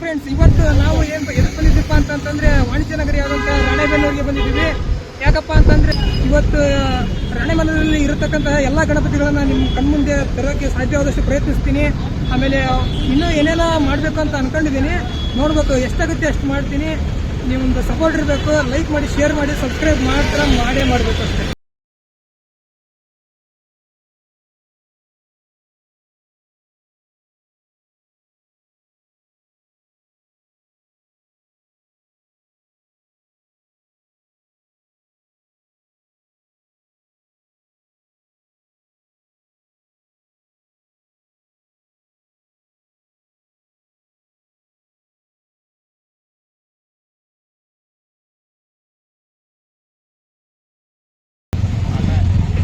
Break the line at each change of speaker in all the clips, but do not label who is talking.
Friends ಇವತ್ತು ನಾವು ಏನು ಎದಕ್ಕೆ ಬಂದಿದ್ದೀಪ್ಪ ಅಂತಂದ್ರೆ ವಾಣಿಜ್ಯ ನಗರಿ ಆದಂಥ ರಾಣೆಬೆನ್ನೂರಿಗೆ ಬಂದಿದ್ದೀವಿ. ಯಾಕಪ್ಪ ಅಂತಂದ್ರೆ ಇವತ್ತು ರಾಣೆಬೆನ್ನೂರಲ್ಲಿ ಇರತಕ್ಕಂತಹ ಎಲ್ಲ ಗಣಪತಿಗಳನ್ನ ನಿಮ್ಮ ಕಣ್ಮುಂದೆ ತರೋಕೆ ಸಾಧ್ಯವಾದಷ್ಟು ಪ್ರಯತ್ನಿಸ್ತೀನಿ. ಆಮೇಲೆ, ಇನ್ನೂ ಏನೆಲ್ಲ ಮಾಡಬೇಕು ಅಂತ ಅನ್ಕೊಂಡಿದ್ದೀನಿ. ನೋಡ್ಬೇಕು, ಎಷ್ಟಾಗುತ್ತೆ ಅಷ್ಟು ಮಾಡ್ತೀನಿ. ನೀವೊಂದು ಸಪೋರ್ಟ್ ಇರಬೇಕು ಲೈಕ್ ಮಾಡಿ ಶೇರ್ ಮಾಡಿ ಸಬ್ಸ್ಕ್ರೈಬ್ ಮಾಡ್ತಾರೆ ಮಾಡೇ ಮಾಡಬೇಕು ಅಷ್ಟೇ.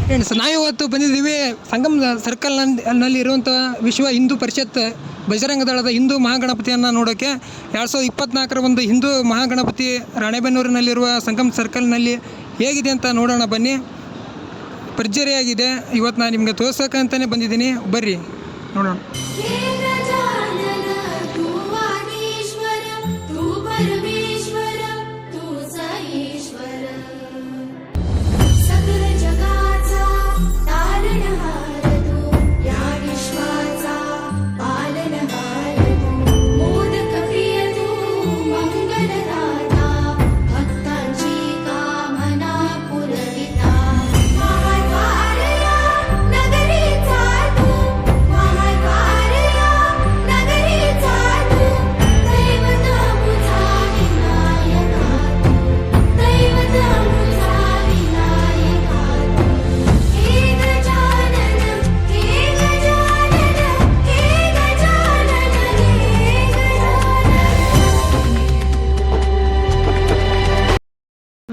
ಫ್ರೆಂಡ್ಸ್ ನಾವಿವತ್ತು ಬಂದಿದ್ದೀವಿ ಸಂಗಮ್ ಸರ್ಕಲ್ನಲ್ಲಿ ಇರುವಂಥ ವಿಶ್ವ ಹಿಂದೂ ಪರಿಷತ್ ಬಜರಂಗ ದಳದ ಹಿಂದೂ ಮಹಾಗಣಪತಿಯನ್ನು ನೋಡೋಕ್ಕೆ ಎರಡು ಸಾವಿರದ ಇಪ್ಪತ್ನಾಲ್ಕರ ಒಂದು ಹಿಂದೂ ಮಹಾಗಣಪತಿ ರಾಣೆಬೆನ್ನೂರಿನಲ್ಲಿರುವ ಸಂಗಮ್ ಸರ್ಕಲ್ನಲ್ಲಿ ಹೇಗಿದೆ ಅಂತ ನೋಡೋಣ ಬನ್ನಿ. ಭರ್ಜರಿಯಾಗಿದೆ. ಇವತ್ತು ನಾನು ನಿಮಗೆ ತೋರ್ಸೋಕ್ಕಂತಲೇ ಬಂದಿದ್ದೀನಿ. ಬರ್ರಿ, ನೋಡೋಣ.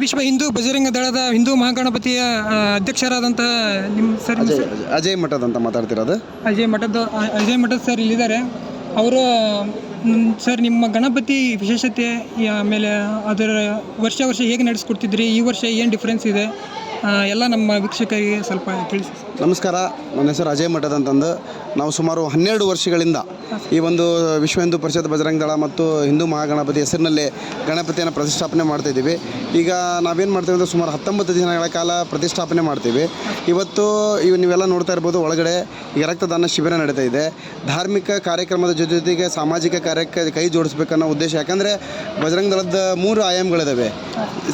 ವಿಶ್ವ ಹಿಂದೂ ಬಜರಂಗ ದಳದ ಹಿಂದೂ ಮಹಾಗಣಪತಿಯ ಅಧ್ಯಕ್ಷರಾದಂತಹ ಅಧ್ಯಕ್ಷರಾದಂಥ ನಿಮ್ಮ ಸರ್?
ಅಜಯ್ ಮಠದ ಮಠದ್ ಅಂತ ಮಾತಾಡ್ತಿರೋದು?
ಅಜಯ್ ಮಠದ ಅಜಯ್ ಮಠದ ಸರ್ ಇಲ್ಲಿದ್ದಾರೆ. ಅವರು ಸರ್ ನಿಮ್ಮ ಗಣಪತಿ ವಿಶೇಷತೆ ಆಮೇಲೆ ಅದರ ವರ್ಷ ವರ್ಷ ಹೇಗೆ ನಡೆಸ್ಕೊಡ್ತಿದ್ರಿ? ಈ ವರ್ಷ ಏನು ಡಿಫ್ರೆನ್ಸ್ ಇದೆ? ಎಲ್ಲ ನಮ್ಮ ವೀಕ್ಷಕರಿಗೆ ಸ್ವಲ್ಪ ತಿಳಿಸಿ.
ನಮಸ್ಕಾರ, ನನ್ನ ಹೆಸರು ಅಜಯ್ ಮಠದ್ ಅಂತಂದು. ನಾವು ಸುಮಾರು ಹನ್ನೆರಡು ವರ್ಷಗಳಿಂದ ಈ ಒಂದು ವಿಶ್ವ ಹಿಂದೂ ಪರಿಷತ್ ಬಜರಂಗ ದಳ ಮತ್ತು ಹಿಂದೂ ಮಹಾಗಣಪತಿ ಹೆಸರಿನಲ್ಲಿ ಗಣಪತಿಯನ್ನು ಪ್ರತಿಷ್ಠಾಪನೆ ಮಾಡ್ತಾ ಇದ್ದೀವಿ. ಈಗ ನಾವೇನು ಮಾಡ್ತೀವಿ ಅಂದರೆ ಸುಮಾರು ಹತ್ತೊಂಬತ್ತು ದಿನಗಳ ಕಾಲ ಪ್ರತಿಷ್ಠಾಪನೆ ಮಾಡ್ತೀವಿ. ಇವತ್ತು ಇವು ನೀವೆಲ್ಲ ನೋಡ್ತಾ ಇರ್ಬೋದು ಒಳಗಡೆ ಈಗ ರಕ್ತದಾನ ಶಿಬಿರ ನಡೀತಾ ಇದೆ. ಧಾರ್ಮಿಕ ಕಾರ್ಯಕ್ರಮದ ಜೊತೆ ಜೊತೆಗೆ ಸಾಮಾಜಿಕ ಕಾರ್ಯಕ್ಕೆ ಕೈ ಜೋಡಿಸ್ಬೇಕನ್ನೋ ಉದ್ದೇಶ. ಯಾಕಂದರೆ ಬಜರಂಗ ದಳದ ಮೂರು ಆಯಾಮಗಳಿದ್ದಾವೆ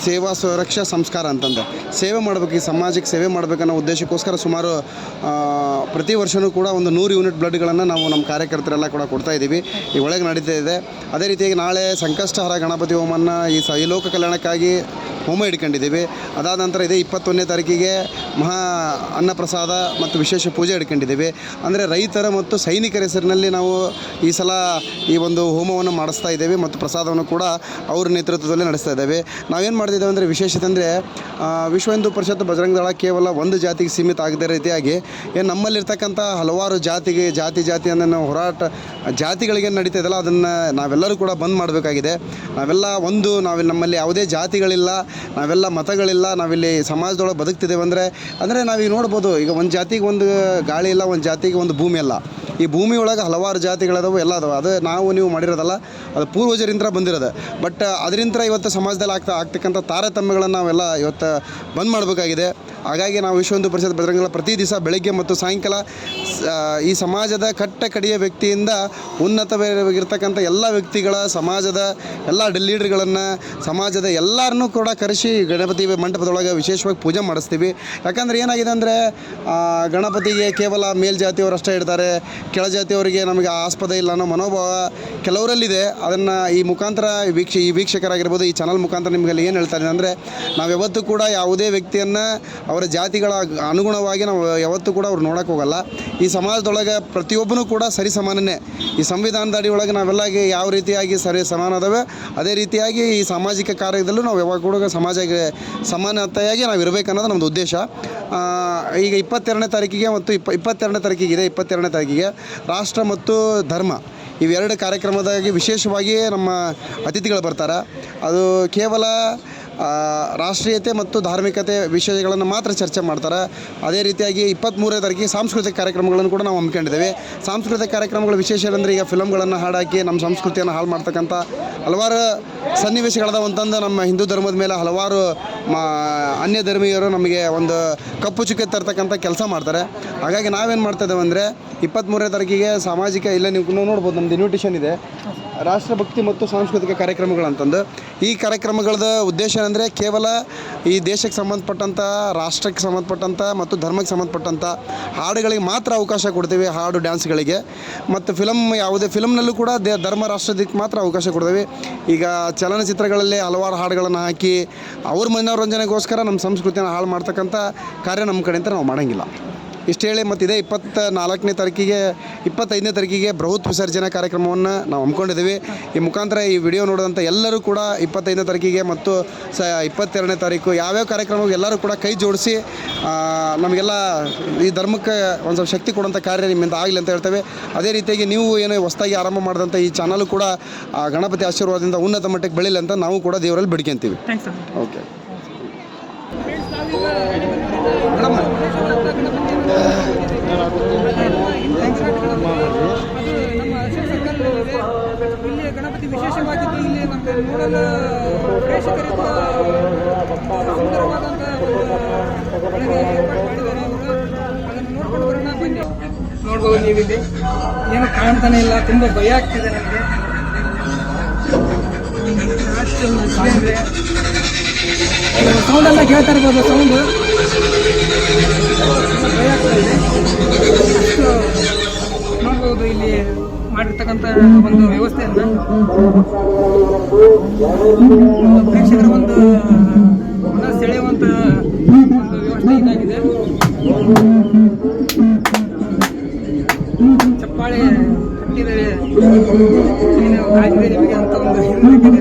ಸೇವಾ ಸುರಕ್ಷಾ ಸಂಸ್ಕಾರ ಅಂತಂದು. ಸೇವೆ ಮಾಡಬೇಕು, ಈ ಸಮಾಜಕ್ಕೆ ಸೇವೆ ಮಾಡಬೇಕನ್ನೋ ಉದ್ದೇಶಕ್ಕೋಸ್ಕರ ಸುಮಾರು ಪ್ರತಿ ವರ್ಷವೂ ಕೂಡ ಒಂದು ನೂರು ಯೂನಿಟ್ ಬ್ಲಡ್ಗಳನ್ನು ನಾವು ನಮ್ಮ ಕಾರ್ಯಕರ್ತರೆಲ್ಲ ಕೂಡ ಕೊಡ್ತಾ ಇದ್ದೀವಿ. ಈ ಒಳಗೆ ನಡೀತಾ ಇದೆ. ಅದೇ ರೀತಿಯಾಗಿ ನಾಳೆ ಸಂಕಷ್ಟಹರ ಗಣಪತಿ ಹೋಮನ್ನು ಈ ಸ ಕಲ್ಯಾಣಕ್ಕಾಗಿ ಹೋಮ ಇಟ್ಕೊಂಡಿದ್ದೀವಿ ಅದಾದ ನಂತರ ಇದೇ ಇಪ್ಪತ್ತೊಂದನೇ ತಾರೀಕಿಗೆ ಮಹಾ ಅನ್ನಪ್ರಸಾದ ಮತ್ತು ವಿಶೇಷ ಪೂಜೆ ಇಟ್ಕೊಂಡಿದ್ದೀವಿ ಅಂದರೆ ರೈತರ ಮತ್ತು ಸೈನಿಕರ ಹೆಸರಿನಲ್ಲಿ ನಾವು ಈ ಸಲ ಈ ಒಂದು ಹೋಮವನ್ನು ಮಾಡಿಸ್ತಾ ಇದ್ದೇವೆ ಮತ್ತು ಪ್ರಸಾದವನ್ನು ಕೂಡ ಅವ್ರ ನೇತೃತ್ವದಲ್ಲಿ ನಡೆಸ್ತಾ ಇದ್ದೇವೆ. ನಾವೇನು ಮಾಡ್ತಿದ್ದೇವೆ ಅಂದರೆ ವಿಶೇಷತೆ ಅಂದರೆ ವಿಶ್ವ ಹಿಂದೂ ಪರಿಷತ್ ಬಜರಂಗ ದಳ ಕೇವಲ ಒಂದು ಜಾತಿಗೆ ಸೀಮಿತ ಆಗದೇ ರೀತಿಯಾಗಿ ಏನು ನಮ್ಮಲ್ಲಿರ್ತಕ್ಕಂಥ ಹಲವಾರು ಜಾತಿಗೆ ಜಾತಿ ಜಾತಿ ಅನ್ನೋ ನಾವು ಹೋರಾಟ ಜಾತಿಗಳಿಗೆ ನಡೀತಾ ಇದೆಯಲ್ಲ, ಅದನ್ನು ನಾವೆಲ್ಲರೂ ಕೂಡ ಬಂದ್ ಮಾಡಬೇಕಾಗಿದೆ. ನಾವೆಲ್ಲ ಒಂದು ನಾವು ನಮ್ಮಲ್ಲಿ ಯಾವುದೇ ಜಾತಿಗಳಿಲ್ಲ. ನಾವೆಲ್ಲ ಮತಗಳಿಲ್ಲ, ನಾವಿಲ್ಲಿ ಸಮಾಜದೊಳಗೆ ಬದುಕ್ತಿದ್ದೇವೆ ಅಂದರೆ ಅಂದರೆ ನಾವೀಗ ನೋಡ್ಬೋದು, ಈಗ ಒಂದು ಜಾತಿಗೆ ಒಂದು ಗಾಳಿ ಇಲ್ಲ, ಒಂದು ಜಾತಿಗೆ ಒಂದು ಭೂಮಿ ಇಲ್ಲ. ಈ ಭೂಮಿ ಒಳಗೆ ಹಲವಾರು ಜಾತಿಗಳದಾವು, ಎಲ್ಲ ಅದಾವೆ. ಅದು ನಾವು ನೀವು ಮಾಡಿರೋದಲ್ಲ, ಅದು ಪೂರ್ವಜರಿಂದ ಬಂದಿರೋದು. ಬಟ್ ಅದರಿಂದ ಇವತ್ತು ಸಮಾಜದಲ್ಲಿ ಆಗ್ತಾ, ಆಗ್ತಕ್ಕಂಥ ತಾರತಮ್ಯಗಳನ್ನು ನಾವೆಲ್ಲ ಇವತ್ತು ಬಂದ್ ಮಾಡಬೇಕಾಗಿದೆ. ಹಾಗಾಗಿ ನಾವು ವಿಶ್ವ ಹಿಂದೂ ಪರಿಷತ್ ಬಜರಂಗಲ ಪ್ರತಿ ದಿವಸ ಬೆಳಗ್ಗೆ ಮತ್ತು ಸಾಯಂಕಾಲ ಈ ಸಮಾಜದ ಕಟ್ಟ ಕಡೆಯ ವ್ಯಕ್ತಿಯಿಂದ ಉನ್ನತವಾಗಿರ್ತಕ್ಕಂಥ ಎಲ್ಲ ವ್ಯಕ್ತಿಗಳ, ಸಮಾಜದ ಎಲ್ಲ ಲೀಡರ್ಗಳನ್ನು, ಸಮಾಜದ ಎಲ್ಲರನ್ನೂ ಕೂಡ ಕರೆಸಿ ಗಣಪತಿ ಮಂಟಪದೊಳಗೆ ವಿಶೇಷವಾಗಿ ಪೂಜೆ ಮಾಡಿಸ್ತೀವಿ. ಯಾಕಂದ್ರೆ ಏನಾಗಿದೆ ಅಂದರೆ ಗಣಪತಿಗೆ ಕೇವಲ ಮೇಲ್ಜಾತಿಯವರು ಅಷ್ಟೇ ಇಡ್ತಾರೆ ಕೆಳಜಾತಿಯವರಿಗೆ ನಮಗೆ ಆಸ್ಪದ ಇಲ್ಲ ಅನ್ನೋ ಮನೋಭಾವ ಕೆಲವರಲ್ಲಿದೆ. ಅದನ್ನು ಈ ಮುಖಾಂತರ ವೀಕ್ಷ, ಈ ವೀಕ್ಷಕರಾಗಿರ್ಬೋದು ಈ ಚಾನಲ್ ಮುಖಾಂತರ ನಿಮಗೆಲ್ಲ ಏನು ಹೇಳ್ತಾರೆ ಅಂದರೆ, ನಾವು ಯಾವತ್ತೂ ಕೂಡ ಯಾವುದೇ ವ್ಯಕ್ತಿಯನ್ನು ಅವರ ಜಾತಿಗಳ ಅನುಗುಣವಾಗಿ ನಾವು ಯಾವತ್ತೂ ಕೂಡ ಅವ್ರು ನೋಡೋಕೆ ಹೋಗಲ್ಲ. ಈ ಸಮಾಜದೊಳಗೆ ಪ್ರತಿಯೊಬ್ಬನೂ ಕೂಡ ಸರಿ ಸಮಾನನೇ. ಈ ಸಂವಿಧಾನದ ಅಡಿಯೊಳಗೆ ಒಳಗೆ ನಾವೆಲ್ಲ ಯಾವ ರೀತಿಯಾಗಿ ಸರಿ ಸಮಾನ ಅದಾವೆ ಅದೇ ರೀತಿಯಾಗಿ ಈ ಸಾಮಾಜಿಕ ಕಾರ್ಯದಲ್ಲೂ ನಾವು ಯಾವಾಗ ಕೂಡ ಸಮಾಜಕ್ಕೆ ಸಮಾನತೆಯಾಗಿ ನಾವು ಇರಬೇಕನ್ನೋದು ನಮ್ಮದು ಉದ್ದೇಶ. ಈಗ ಇಪ್ಪತ್ತೆರಡನೇ ತಾರೀಕಿಗೆ ಮತ್ತು ಇಪ್ಪ, ಇಪ್ಪತ್ತೆರಡನೇ ತಾರೀಕಿಗೆ ಇದೆ ಇಪ್ಪತ್ತೆರಡನೇ ತಾರೀಕಿಗೆ ರಾಷ್ಟ್ರ ಮತ್ತು ಧರ್ಮ. ಇವೆರಡು ಕಾರ್ಯಕ್ರಮದಾಗಿ ವಿಶೇಷವಾಗಿ ನಮ್ಮ ಅತಿಥಿಗಳು ಬರ್ತಾರೆ. ಅದು ಕೇವಲ ರಾಷ್ಟ್ರೀಯತೆ ಮತ್ತು ಧಾರ್ಮಿಕತೆ ವಿಷಯಗಳನ್ನು ಮಾತ್ರ ಚರ್ಚೆ ಮಾಡ್ತಾರೆ. ಅದೇ ರೀತಿಯಾಗಿ ಇಪ್ಪತ್ತ್ಮೂರನೇ ತಾರೀಕಿಗೆ ಸಾಂಸ್ಕೃತಿಕ ಕಾರ್ಯಕ್ರಮಗಳನ್ನು ಕೂಡ ನಾವು ಹಮ್ಮಿಕೊಂಡಿದ್ದೇವೆ. ಸಾಂಸ್ಕೃತಿಕ ಕಾರ್ಯಕ್ರಮಗಳ ವಿಶೇಷ ಏನಂದರೆ ಈಗ ಫಿಲಮ್ಗಳನ್ನು ಹಾಡಾಕಿ ನಮ್ಮ ಸಂಸ್ಕೃತಿಯನ್ನು ಹಾಳು ಮಾಡ್ತಕ್ಕಂಥ ಹಲವಾರು ಸನ್ನಿವೇಶಗಳದಾವ ಅಂತಂದು ನಮ್ಮ ಹಿಂದೂ ಧರ್ಮದ ಮೇಲೆ ಹಲವಾರು ಮಾ, ಅನ್ಯ ಧರ್ಮೀಯರು ನಮಗೆ ಒಂದು ಕಪ್ಪು ಚುಕ್ಕೆ ತರ್ತಕ್ಕಂಥ ಕೆಲಸ ಮಾಡ್ತಾರೆ. ಹಾಗಾಗಿ ನಾವೇನು ಮಾಡ್ತಾ ಇದ್ದೇವೆ ಅಂದರೆ ಇಪ್ಪತ್ತ್ಮೂರನೇ ತಾರೀಕಿಗೆ ಸಾಮಾಜಿಕ, ಇಲ್ಲ ನೀವು ನೋಡ್ಬೋದು ನಮ್ಮದು ಇನ್ವಿಟೇಷನ್ ಇದೆ. ರಾಷ್ಟ್ರಭಕ್ತಿ ಮತ್ತು ಸಾಂಸ್ಕೃತಿಕ ಕಾರ್ಯಕ್ರಮಗಳಂತಂದು. ಈ ಕಾರ್ಯಕ್ರಮಗಳದ ಉದ್ದೇಶ ಅಂದರೆ ಕೇವಲ ಈ ದೇಶಕ್ಕೆ ಸಂಬಂಧಪಟ್ಟಂಥ ರಾಷ್ಟ್ರಕ್ಕೆ ಸಂಬಂಧಪಟ್ಟಂಥ ಮತ್ತು ಧರ್ಮಕ್ಕೆ ಸಂಬಂಧಪಟ್ಟಂಥ ಹಾಡುಗಳಿಗೆ ಮಾತ್ರ ಅವಕಾಶ ಕೊಡ್ತೀವಿ, ಹಾಡು ಡ್ಯಾನ್ಸ್ಗಳಿಗೆ. ಮತ್ತು ಫಿಲಮ್ ಯಾವುದೇ ಫಿಲಮ್ನಲ್ಲೂ ಕೂಡ ದೇ, ಧರ್ಮ ರಾಷ್ಟ್ರದಕ್ಕೆ ಮಾತ್ರ ಅವಕಾಶ ಕೊಡ್ತೀವಿ. ಈಗ ಚಲನಚಿತ್ರಗಳಲ್ಲಿ ಹಲವಾರು ಹಾಡುಗಳನ್ನು ಹಾಕಿ, ಅವ್ರ ಮನೋರಂಜನೆಗೋಸ್ಕರ ನಮ್ಮ ಸಂಸ್ಕೃತಿಯನ್ನು ಹಾಳು ಮಾಡ್ತಕ್ಕಂಥ ಕಾರ್ಯ ನಮ್ಮ ಕಡೆಯಿಂದ ನಾವು ಮಾಡೋಂಗಿಲ್ಲ. ಇಷ್ಟು ಹೇಳಿ ಮತ್ತು ಇದೇ ಇಪ್ಪತ್ತ ನಾಲ್ಕನೇ ತಾರೀಕಿಗೆ ಇಪ್ಪತ್ತೈದನೇ ತಾರೀಕಿಗೆ ಬೃಹತ್ ವಿಸರ್ಜನಾ ಕಾರ್ಯಕ್ರಮವನ್ನು ನಾವು ಹಮ್ಮಿಕೊಂಡಿದ್ದೀವಿ. ಈ ಮುಖಾಂತರ ಈ ವಿಡಿಯೋ ನೋಡಿದಂಥ ಎಲ್ಲರೂ ಕೂಡ ಇಪ್ಪತ್ತೈದನೇ ತಾರೀಕಿಗೆ ಮತ್ತು ಸ ಇಪ್ಪತ್ತೆರಡನೇ ತಾರೀಕು ಯಾವ್ಯಾವ ಕಾರ್ಯಕ್ರಮಕ್ಕೆ ಎಲ್ಲರೂ ಕೂಡ ಕೈ ಜೋಡಿಸಿ ನಮಗೆಲ್ಲ ಈ ಧರ್ಮಕ್ಕೆ ಒಂದು ಸ್ವಲ್ಪ ಶಕ್ತಿ ಕೊಡುವಂಥ ಕಾರ್ಯ ನಿಮ್ಮಿಂದ ಆಗಲಿ ಅಂತ ಹೇಳ್ತೇವೆ. ಅದೇ ರೀತಿಯಾಗಿ ನೀವು ಏನು ಹೊಸದಾಗಿ ಆರಂಭ ಮಾಡಿದಂಥ ಈ ಚಾನಲ್ ಕೂಡ ಗಣಪತಿ ಆಶೀರ್ವಾದದಿಂದ ಉನ್ನತ ಮಟ್ಟಕ್ಕೆ ಬೆಳೀಲಿ ಅಂತ ನಾವು ಕೂಡ ದೇವರಲ್ಲಿ ಬಿಡ್ಕೊಂತೀವಿ ಓಕೆ
ಅದು ನಮ್ಮ ಅಶೋಕ್ ಸರ್ಕಲ್ನಲ್ಲಿದೆ ಇಲ್ಲಿ ಇಲ್ಲಿ ನಮಗೆ ನೋಡಲು ಪ್ರೇಕ್ಷಕರಿಂದ ಸುಂದರವಾದಂಥ ಒಂದು ಒಳಗೆ ಏರ್ಪಾಡು ಮಾಡಿದ್ದಾರೆ ಅವರು. ಅದನ್ನು ನೋಡ್ಕೊಂಡು ಬರೋಣ ಬನ್ನಿ. ನೋಡ್ಬೋದು ನೀವಿಲ್ಲಿ. ಏನು ಕಾಣ್ತಾನೆ ಇಲ್ಲ ತುಂಬ ಭಯ ಆಗ್ತಿದೆ ನನಗೆ. ಸೌಂಡ್ ಎಲ್ಲ ಕೇಳ್ತಾ ಇರ್ಬೋದು ಸೌಂಡ್ ಭಯ ಆಗ್ತಾ ಇದೆ. ಅಷ್ಟು ನೋಡ್ಬೋದು ಇಲ್ಲಿ. ಮಾಡಿರ್ತಕ್ಕಂಥ ಒಂದು ವ್ಯವಸ್ಥೆಯನ್ನ ಪ್ರೇಕ್ಷಕರ ಒಂದು ಸೆಳೆಯುವಂತ ಒಂದು ವ್ಯವಸ್ಥೆ ಇದಾಗಿದೆ. ಚಪ್ಪಾಳೆ ಕಟ್ಟಿದರೆ ನಿಮಗೆ ಅಂತ ಒಂದು ಇದು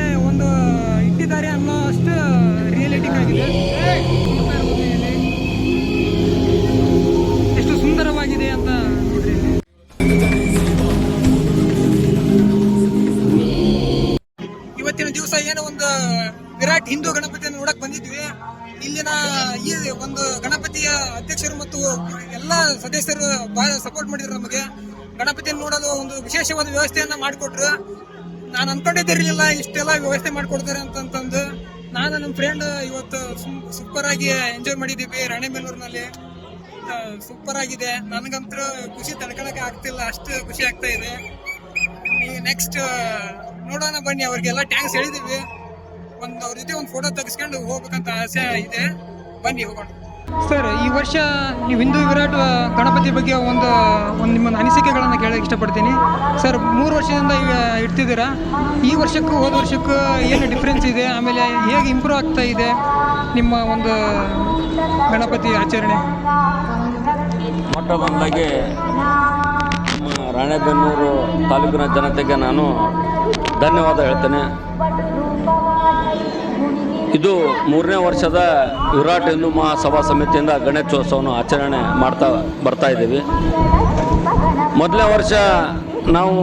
ಮಾಡಿದ್ರು ನಮಗೆ. ಗಣಪತಿಯನ್ನು ನೋಡಲು ಒಂದು ವಿಶೇಷವಾದ ವ್ಯವಸ್ಥೆಯನ್ನ ಮಾಡಿಕೊಟ್ರು. ನಾನು ಅನ್ಕೊಂಡಿದ್ದಿರಲಿಲ್ಲ ಇಷ್ಟೆಲ್ಲ ವ್ಯವಸ್ಥೆ ಮಾಡಿಕೊಡ್ತಾರೆ ಅಂತಂತಂದು. ನಾನು ನಮ್ಮ ಫ್ರೆಂಡ್ ಇವತ್ತು ಸೂಪರ್ ಆಗಿ ಎಂಜಾಯ್ ಮಾಡಿದ್ದೀವಿ ರಾಣೆಬೆನ್ನೂರಿನಲ್ಲಿ. ಸೂಪರ್ ಆಗಿದೆ. ನನಗಂತೂ ಖುಷಿ ತಡ್ಕೊಳಕ್ಕೆ ಆಗ್ತಿಲ್ಲ, ಅಷ್ಟು ಖುಷಿ ಆಗ್ತಾ ಇದೆ. ನೆಕ್ಸ್ಟ್ ನೋಡೋಣ ಬನ್ನಿ, ಅವ್ರಿಗೆಲ್ಲ ಟ್ಯಾಂಕ್ಸ್ ಹೇಳಿದೀವಿ ಒಂದು ಅವ್ರ ಜೊತೆ ಒಂದು ಫೋಟೋ ತೆಗೆಸ್ಕೊಂಡು ಹೋಗ್ಬೇಕಂತ ಆಸೆ ಇದೆ. ಬನ್ನಿ ಹೋಗೋಣ. ಸರ್, ಈ ವರ್ಷ ನೀವು ಹಿಂದೂ ವಿರಾಟ್ ಗಣಪತಿ ಬಗ್ಗೆ ಒಂದು ಒಂದು ನಿಮ್ಮ ಅನಿಸಿಕೆಗಳನ್ನು ಕೇಳಕ್ಕೆ ಇಷ್ಟಪಡ್ತೀನಿ. ಸರ್, ಮೂರು ವರ್ಷದಿಂದ ಈಗ ಇಡ್ತಿದ್ದೀರಾ? ಈ ವರ್ಷಕ್ಕೂ ಹೋದ ವರ್ಷಕ್ಕೂ ಏನು ಡಿಫ್ರೆನ್ಸ್ ಇದೆ? ಆಮೇಲೆ ಹೇಗೆ ಇಂಪ್ರೂವ್ ಆಗ್ತಾ ಇದೆ ನಿಮ್ಮ ಒಂದು ಗಣಪತಿ ಆಚರಣೆ?
ಮೊಟ್ಟ ಮೊದಲಾಗಿ ರಾಣೆಬೆನ್ನೂರು ತಾಲೂಕಿನ ಜನತೆಗೆ ನಾನು ಧನ್ಯವಾದ ಹೇಳ್ತೇನೆ. ಇದು ಮೂರನೇ ವರ್ಷದ ವಿರಾಟ್ ಹಿಂದೂ ಮಹಾಸಭಾ ಸಮಿತಿಯಿಂದ ಗಣೇಶೋತ್ಸವವನ್ನು ಆಚರಣೆ ಮಾಡ್ತಾ ಬರ್ತಾ ಇದ್ದೀವಿ. ಮೊದಲನೇ ವರ್ಷ ನಾವು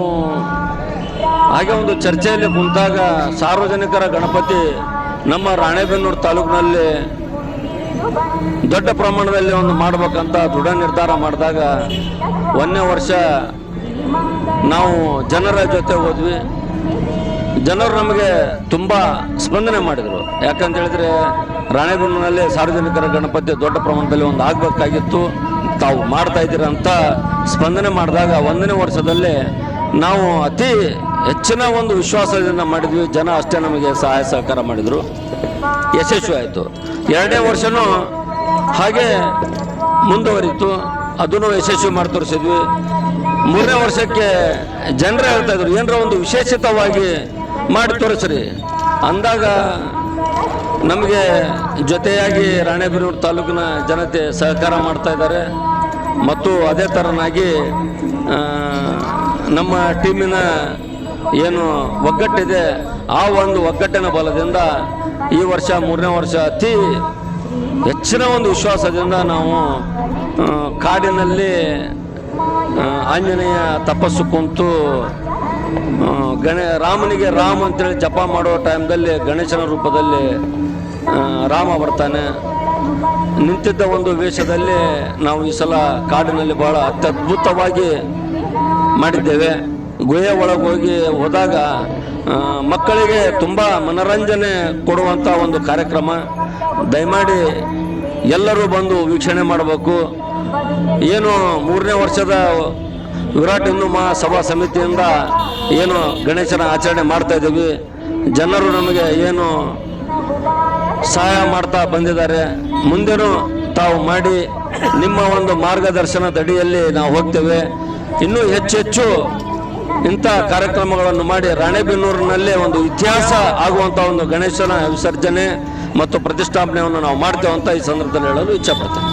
ಹಾಗೆ ಒಂದು ಚರ್ಚೆಯಲ್ಲಿ ಕುಂತಾಗ ಸಾರ್ವಜನಿಕರ ಗಣಪತಿ ನಮ್ಮ ರಾಣೆಬೆನ್ನೂರು ತಾಲೂಕಿನಲ್ಲಿ ದೊಡ್ಡ ಪ್ರಮಾಣದಲ್ಲಿ ಒಂದು ಮಾಡಬೇಕಂತ ದೃಢ ನಿರ್ಧಾರ ಮಾಡಿದಾಗ ಒಂದನೇ ವರ್ಷ ನಾವು ಜನರ ಜೊತೆ ಹೋದ್ವಿ. ಜನರು ನಮಗೆ ತುಂಬ ಸ್ಪಂದನೆ ಮಾಡಿದರು. ಯಾಕಂತ ಹೇಳಿದ್ರೆ ರಾಣೆಬೆನ್ನೂರಿನಲ್ಲಿ ಸಾರ್ವಜನಿಕರ ಗಣಪತಿ ದೊಡ್ಡ ಪ್ರಮಾಣದಲ್ಲಿ ಒಂದು ಆಗಬೇಕಾಗಿತ್ತು. ತಾವು ಮಾಡ್ತಾ ಇದ್ದೀರ ಅಂತ ಸ್ಪಂದನೆ ಮಾಡಿದಾಗ ಒಂದನೇ ವರ್ಷದಲ್ಲಿ ನಾವು ಅತಿ ಹೆಚ್ಚಿನ ಒಂದು ವಿಶ್ವಾಸದಿಂದ ಮಾಡಿದ್ವಿ. ಜನ ಅಷ್ಟೇ ನಮಗೆ ಸಹಾಯ ಸಹಕಾರ ಮಾಡಿದರು. ಯಶಸ್ವಿ ಆಯಿತು. ಎರಡನೇ ವರ್ಷನೂ ಹಾಗೆ ಮುಂದುವರಿತು. ಅದನ್ನು ಯಶಸ್ವಿ ಮಾಡಿ ತೋರಿಸಿದ್ವಿ ಮೂರನೇ ವರ್ಷಕ್ಕೆ ಜನರೇ ಹೇಳ್ತಾ ಇದ್ರು, ಏನರ ಒಂದು ವಿಶೇಷಿತವಾಗಿ ಮಾಡಿ ತೋರಿಸ್ರಿ. ಅಂದಾಗ ನಮಗೆ ಜೊತೆಯಾಗಿ ರಾಣೆಬೆನ್ನೂರು ತಾಲೂಕಿನ ಜನತೆ ಸಹಕಾರ ಮಾಡ್ತಾ ಇದ್ದಾರೆ. ಮತ್ತು ಅದೇ ಥರನಾಗಿ ನಮ್ಮ ಟೀಮಿನ ಏನು ಒಗ್ಗಟ್ಟಿದೆ, ಆ ಒಂದು ಒಗ್ಗಟ್ಟಿನ ಬಲದಿಂದ ಈ ವರ್ಷ, ಮೂರನೇ ವರ್ಷ ಅತಿ ಹೆಚ್ಚಿನ ಒಂದು ವಿಶ್ವಾಸದಿಂದ ನಾವು ಕಾಡಿನಲ್ಲಿ ಆಂಜನೇಯ ತಪಸ್ಸು ಕುಂತು ಗಣೆ, ರಾಮನಿಗೆ ರಾಮ್ ಅಂತೇಳಿ ಜಪ ಮಾಡೋ ಟೈಮ್ದಲ್ಲಿ ಗಣೇಶನ ರೂಪದಲ್ಲಿ ರಾಮ ಬರ್ತಾನೆ. ನಿಂತಿದ್ದ ಒಂದು ವೇಷದಲ್ಲಿ ನಾವು ಈ ಸಲ ಕಾಡಿನಲ್ಲಿ ಬಹಳ ಅತ್ಯದ್ಭುತವಾಗಿ ಮಾಡಿದ್ದೇವೆ. ಗುಹೆ ಒಳಗೆ ಹೋಗಿ ಹೋದಾಗ ಮಕ್ಕಳಿಗೆ ತುಂಬ ಮನರಂಜನೆ ಕೊಡುವಂಥ ಒಂದು ಕಾರ್ಯಕ್ರಮ. ದಯಮಾಡಿ ಎಲ್ಲರೂ ಬಂದು ವೀಕ್ಷಣೆ ಮಾಡಬೇಕು. ಏನು ಮೂರನೇ ವರ್ಷದ ವಿರಾಟ್ ಹಿಂದೂ ಮಹಾಸಭಾ ಸಮಿತಿಯಿಂದ ಏನು ಗಣೇಶನ ಆಚರಣೆ ಮಾಡ್ತಾ ಇದ್ದೀವಿ. ಜನರು ನಮಗೆ ಏನು ಸಹಾಯ ಮಾಡ್ತಾ ಬಂದಿದ್ದಾರೆ. ಮುಂದೆನೂ ತಾವು ಮಾಡಿ ನಿಮ್ಮ ಒಂದು ಮಾರ್ಗದರ್ಶನದಡಿಯಲ್ಲಿ ನಾವು ಹೋಗ್ತೇವೆ. ಇನ್ನೂ ಹೆಚ್ಚೆಚ್ಚು ಹೆಚ್ಚು ಇಂಥ ಕಾರ್ಯಕ್ರಮಗಳನ್ನು ಮಾಡಿ ರಾಣೆಬೆನ್ನೂರಿನಲ್ಲೇ ಒಂದು ಇತಿಹಾಸ ಆಗುವಂಥ ಒಂದು ಗಣೇಶನ ವಿಸರ್ಜನೆ ಮತ್ತು ಪ್ರತಿಷ್ಠಾಪನೆಯನ್ನು ನಾವು ಮಾಡ್ತೇವೆ ಅಂತ ಈ ಸಂದರ್ಭದಲ್ಲಿ ಹೇಳಲು ಇಚ್ಛಪಡ್ತೇನೆ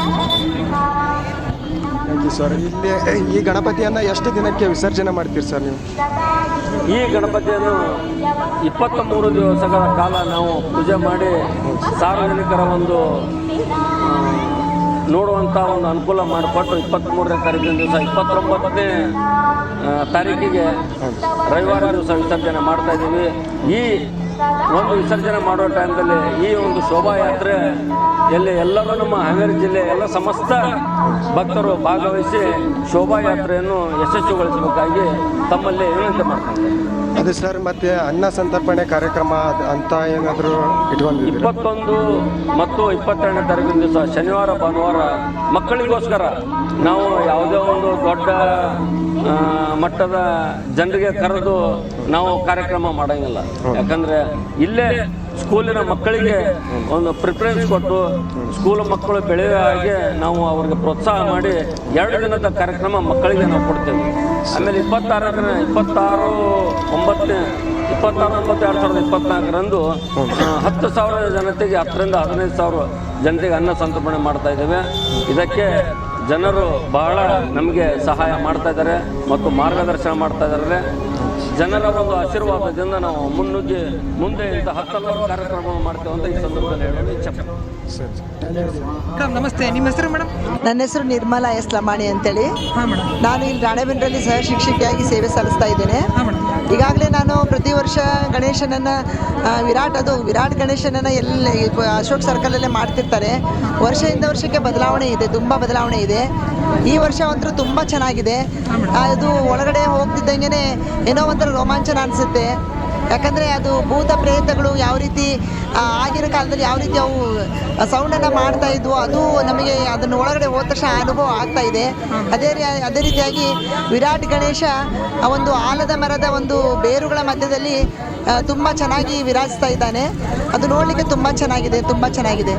ಯು ಸರ್. ಇಲ್ಲಿ ಈ ಗಣಪತಿಯನ್ನು ಎಷ್ಟು ದಿನಕ್ಕೆ ವಿಸರ್ಜನೆ ಮಾಡ್ತೀರಿ ಸರ್ ನೀವು?
ಈ ಗಣಪತಿಯನ್ನು ಇಪ್ಪತ್ತ ಮೂರು ದಿವಸಗಳ ಕಾಲ ನಾವು ಪೂಜೆ ಮಾಡಿ ಸಾರ್ವಜನಿಕರ ಒಂದು ನೋಡುವಂಥ ಒಂದು ಅನುಕೂಲ ಮಾಡಿಕೊಟ್ಟು ಇಪ್ಪತ್ತ್ಮೂರನೇ ತಾರೀಕಿನ ದಿವಸ, ಇಪ್ಪತ್ತೊಂಬತ್ತನೇ ತಾರೀಕಿಗೆ ರವಿವಾರ ದಿವಸ ವಿಸರ್ಜನೆ ಮಾಡ್ತಾ ಇದ್ದೀವಿ. ಈ ಒಂದು ವಿಸರ್ಜನೆ ಮಾಡೋ ಟೈಮ್ದಲ್ಲಿ ಈ ಒಂದು ಶೋಭಾಯಾತ್ರೆ ಎಲ್ಲಿ ಎಲ್ಲರೂ ನಮ್ಮ ಹಾವೇರಿ ಜಿಲ್ಲೆ ಎಲ್ಲ ಸಮಸ್ತ ಭಕ್ತರು ಭಾಗವಹಿಸಿ ಶೋಭಾಯಾತ್ರೆಯನ್ನು ಯಶಸ್ವಿಗೊಳಿಸಬೇಕಾಗಿ ತಮ್ಮಲ್ಲಿ ವಿನಂತಿ ಮಾಡ್ತಾರೆ
ಅದೇ ಸರ್ ಮತ್ತೆ ಅನ್ನ ಸಂತರ್ಪಣೆ ಕಾರ್ಯಕ್ರಮ ಅಂತ ಏನಾದರೂ ಇಟ್ಕೊಂಡು
ಇಪ್ಪತ್ತೊಂದು ಮತ್ತು ಇಪ್ಪತ್ತೆರಡನೇ ತಾರೀಕಿನ ದಿವಸ ಶನಿವಾರ ಭಾನುವಾರ ಮಕ್ಕಳಿಗೋಸ್ಕರ ನಾವು ಯಾವುದೇ ಒಂದು ದೊಡ್ಡ ಮಟ್ಟದ ಜನರಿಗೆ ಕರೆದು ನಾವು ಕಾರ್ಯಕ್ರಮ ಮಾಡೋಂಗಿಲ್ಲ. ಯಾಕಂದರೆ ಇಲ್ಲೇ ಸ್ಕೂಲಿನ ಮಕ್ಕಳಿಗೆ ಒಂದು ಪ್ರಿಫರೆನ್ಸ್ ಕೊಟ್ಟು ಸ್ಕೂಲ್ ಮಕ್ಕಳು ಬೆಳೆಯುವ ಹಾಗೆ ನಾವು ಅವ್ರಿಗೆ ಪ್ರೋತ್ಸಾಹ ಮಾಡಿ ಎರಡು ದಿನದ ಕಾರ್ಯಕ್ರಮ ಮಕ್ಕಳಿಗೆ ನಾವು ಕೊಡ್ತೇವೆ. ಆಮೇಲೆ ಇಪ್ಪತ್ತಾರನೇ, ಇಪ್ಪತ್ತಾರು ಒಂಬತ್ತನೇ, ಇಪ್ಪತ್ತಾರು ಒಂಬತ್ತು ಎರಡು ಸಾವಿರದ ಇಪ್ಪತ್ನಾಲ್ಕರಂದು ಹತ್ತು ಸಾವಿರ ಜನತೆಗೆ ಹತ್ತರಿಂದ ಹದಿನೈದು ಸಾವಿರ ಜನತೆಗೆ ಅನ್ನ ಸಂತರ್ಪಣೆ ಮಾಡ್ತಾ ಇದ್ದೇವೆ. ಇದಕ್ಕೆ ಜನರು ಬಹಳ ನಮಗೆ ಸಹಾಯ ಮಾಡ್ತಾ ಇದ್ದಾರೆ ಮತ್ತು ಮಾರ್ಗದರ್ಶನ ಮಾಡ್ತಾ ಇದ್ದಾರೆ. ಜನರ ಒಂದು ಆಶೀರ್ವಾದದಿಂದ ನಾವು ಮುನ್ನುಗ್ಗಿ ಮುಂದೆ ಇಂಥ ಹತ್ತಲ್ಲಾರು ಕಾರ್ಯಕ್ರಮ ಮಾಡ್ತೇವೆ ಅಂತ ಈ ಸಂದರ್ಭದಲ್ಲಿ ಹೇಳಲು ಇಚ್ಛೆ.
ನಮಸ್ತೆ. ನಿಮ್ಮ ಹೆಸರು ಮೇಡಮ್?
ನನ್ನ ಹೆಸರು ನಿರ್ಮಲಾ ಎಸ್ ಲಮಾಣಿ ಅಂತೇಳಿ. ನಾನು ಇಲ್ಲಿ ರಾಣೆಬೆನ್ನೂರಲ್ಲಿ ಸಹ ಶಿಕ್ಷಕಿಯಾಗಿ ಸೇವೆ ಸಲ್ಲಿಸ್ತಾ ಇದ್ದೇನೆ. ಈಗಾಗಲೇ ನಾನು ಪ್ರತಿ ವರ್ಷ ಗಣೇಶನನ್ನು ವಿರಾಟ್ ಅದು ವಿರಾಟ್ ಗಣೇಶನನ್ನು ಎಲ್ಲ ಅಶೋಕ್ ಸರ್ಕಲಲ್ಲೇ ಮಾಡ್ತಿರ್ತಾರೆ. ವರ್ಷದಿಂದ ವರ್ಷಕ್ಕೆ ಬದಲಾವಣೆ ಇದೆ ತುಂಬ ಬದಲಾವಣೆ ಇದೆ. ಈ ವರ್ಷ ಅಂತೂ ತುಂಬ ಚೆನ್ನಾಗಿದೆ. ಅದು ಒಳಗಡೆ ಹೋಗ್ತಿದ್ದಂಗೆ ಏನೋ ಒಂಥರ ರೋಮಾಂಚನ ಅನಿಸುತ್ತೆ. ಯಾಕಂದರೆ ಅದು ಭೂತ ಪ್ರೇತಗಳು ಯಾವ ರೀತಿ ಆಗಿನ ಕಾಲದಲ್ಲಿ ಯಾವ ರೀತಿ ಅವು ಸೌಂಡನ್ನು ಮಾಡ್ತಾ ಇದ್ವು, ಅದು ನಮಗೆ ಅದನ್ನು ಒಳಗಡೆ ಹೋದ ತಕ್ಷಣ ಅನುಭವ ಆಗ್ತಾ ಇದೆ. ಅದೇ ರೀ, ಅದೇ ರೀತಿಯಾಗಿ ವಿರಾಟ್ ಗಣೇಶ ಆ ಒಂದು ಆಲದ ಮರದ ಒಂದು ಬೇರುಗಳ ಮಧ್ಯದಲ್ಲಿ ತುಂಬ ಚೆನ್ನಾಗಿ ವಿರಾಜಿಸ್ತಾ ಇದ್ದಾನೆ. ಅದು ನೋಡಲಿಕ್ಕೆ ತುಂಬ ಚೆನ್ನಾಗಿದೆ ತುಂಬ ಚೆನ್ನಾಗಿದೆ.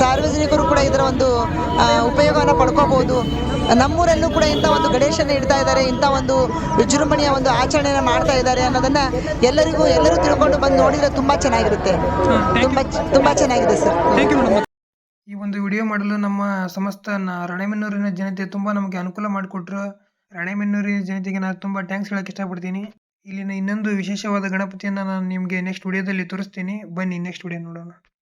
ಸಾರ್ವಜನಿಕರು ಕೂಡ ಇದರ ಒಂದು ಉಪಯೋಗವನ್ನು ಪಡ್ಕೋಬಹುದು. ನಮ್ಮೂರಲ್ಲೂ ಕೂಡ ಇಂಥ ಒಂದು ಗಣೇಶನ ಇಡ್ತಾ ಇದ್ದಾರೆ ಇಂಥ ಒಂದು ವಿಜೃಂಭಣೆಯ ಒಂದು ಆಚರಣೆಯನ್ನು ಮಾಡ್ತಾ ಇದ್ದಾರೆ ಅನ್ನೋದನ್ನ ಎಲ್ಲರಿಗೂ ಎಲ್ಲರೂ ತಿಳ್ಕೊಂಡು ಬಂದು ನೋಡಿದ್ರೆ ತುಂಬ ಚೆನ್ನಾಗಿರುತ್ತೆ. ತುಂಬ ತುಂಬ ಚೆನ್ನಾಗಿದೆ ಸರ್.
ಈ ಒಂದು ವಿಡಿಯೋ ಮಾಡಲು ನಮ್ಮ ಸಮಸ್ತ ರಣೆಮೆನ್ನೂರಿನ ರಾಣೆಬೆನ್ನೂರಿನ ಜನತೆ ತುಂಬ ನಮಗೆ ಅನುಕೂಲ ಮಾಡಿಕೊಟ್ರು. ರಾಣೆಬೆನ್ನೂರಿನ ಜನತೆಗೆ ನಾನು ತುಂಬ ಥ್ಯಾಂಕ್ಸ್ ಹೇಳಕ್ಕೆ ಇಷ್ಟಪಡ್ತೀನಿ. ಇಲ್ಲಿನ ಇನ್ನೊಂದು ವಿಶೇಷವಾದ ಗಣಪತಿಯನ್ನು ನಾನು ನಿಮಗೆ ನೆಕ್ಸ್ಟ್ ವಿಡಿಯೋದಲ್ಲಿ ತೋರಿಸ್ತೀನಿ. ಬನ್ನಿ ನೆಕ್ಸ್ಟ್ ವಿಡಿಯೋ ನೋಡೋಣ.